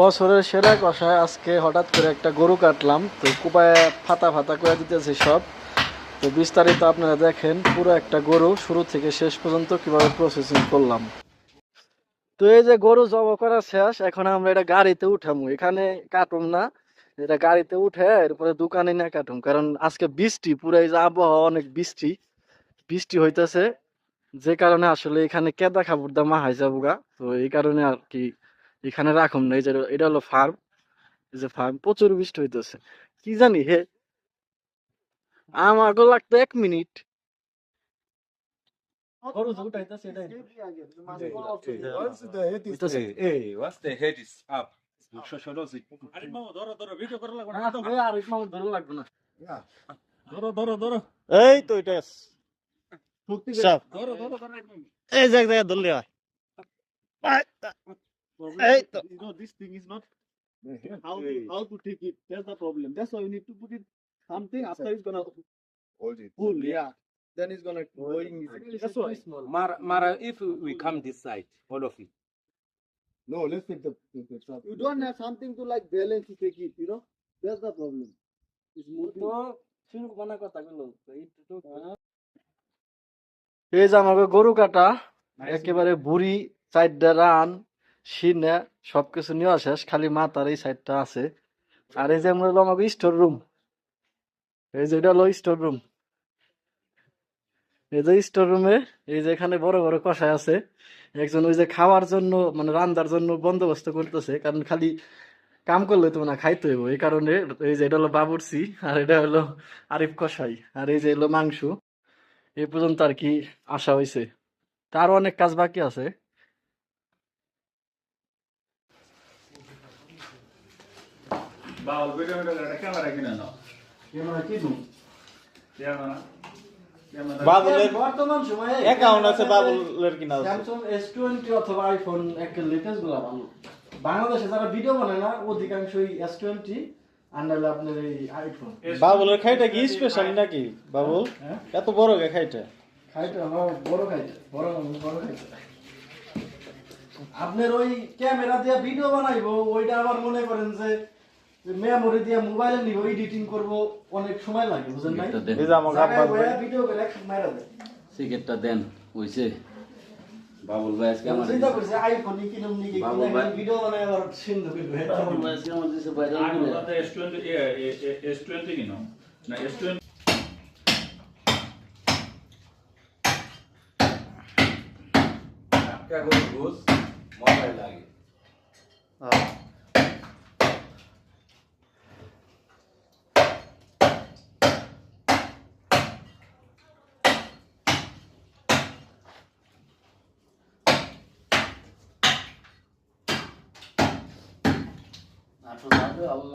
বছরের সেরা কষায় আজকে হঠাৎ করে একটা গরু কাটলাম। তো কুপায় ফাতা ফাতা করে দিতেছে সব। তো বিস্তারিত আপনারা দেখেন, পুরো একটা গরু শুরু থেকে শেষ পর্যন্ত কীভাবে প্রসেসিং করলাম। তো এই যে গরু জব করা শেষ, এখন আমরা এটা গাড়িতে উঠামু। এখানে কাটুম না, এটা গাড়িতে উঠে এরপরে দোকানে না কাটুম। কারণ আজকে বৃষ্টি, পুরো এই যে আবহাওয়া অনেক বৃষ্টি। বৃষ্টি হইতেছে, যে কারণে আসলে এখানে কেদা খাবার দামা হাই যাব গা তো এই কারণে আর কি এখানে রাখুন না এই যে এটা হলো ফার্ম এই যে ফার্ম প্রচুর বৃষ্টি হইতেছে। কি জানি হে আমাকে লাগতো এক মিনিট। এই তো এটা শক্তি সব ধরো ধরো ধরো একদম এই এক জায়গায় ধরলে হয়। Hey, to- you know this thing is not how to, how to take it that's the problem that's why you need to put it something after it's gonna Hold it. pull yeah then it's gonna going that's why Mara, Mara, if we come this side, all of it. No, let's take the, the, the trap. you don't have something to like balance to take it you know that's the problem it's moving এই যে আমাকে গরু কাটা একেবারে বুড়ি সাইডটা run সিনে সবকিছু নিয়ে শেষ, খালি মাথার এই সাইডটা আছে। আর এই যে আমরা হলো আমাকে স্টোর রুম এই যে এটা হলো স্টোর রুম এই যে স্টোর রুমে এই যে এখানে বড় বড় কষায় আছে। একজন ওই যে খাওয়ার জন্য মানে রান্নার জন্য বন্দোবস্ত করতেছে, কারণ খালি কাম করলে তো না, খাইতে হইব। এই কারণে এই যে এটা হলো বাবুরসি আর এটা হলো আরিফ কষাই, আর এই যে হলো মাংস। এই পর্যন্ত আর কি আসা হয়েছে তার অনেক কাজ বাকি আছে। বাউল ভিডিও একটা ক্যামেরা কিনে নাও ক্যামেরা ক্যামেরা বাবুলের বর্তমান সময়ে অ্যাকাউন্ট আছে বাবুলের কিনা আছে স্যামসাং এস টোয়েন্টি অথবা আইফোন একের লেটেস্টগুলো ভালো বাংলাদেশে যারা ভিডিও বানায় না অধিকাংশই এস টোয়েন্টি আর নাহলে আপনার এই আইফোন বাবুলের খাইটা কি স্পেশাল নাকি বাবুল হ্যাঁ? এত বড় গে খাইটা আমার বড় বড় বড় আপনার ওই ক্যামেরা দিয়ে ভিডিও বানাইবো ওইটা আবার মনে করেন যে মেমোরি দিয়ে মোবাইলে নিব এডিটিং করব অনেক সময় লাগে বুঝেন নাই? এই যে আমার আব্বা ভিডিও করে মাইরা দেয় সিগারেটটা দেন হইছে বাবুল ভাই আজকে আমার চিন্তা করছে আইফোন কিনুম নাকি বাবু ভাই। ভিডিও বানাই আবার সিন্ধু করবে বাবুল ভাই আজকে আমার দিছে বাইরে আর ওটা S20 এ S20 কিনো না S20 টাটকা গরুর গোস মজাই লাগে। আটো যাবে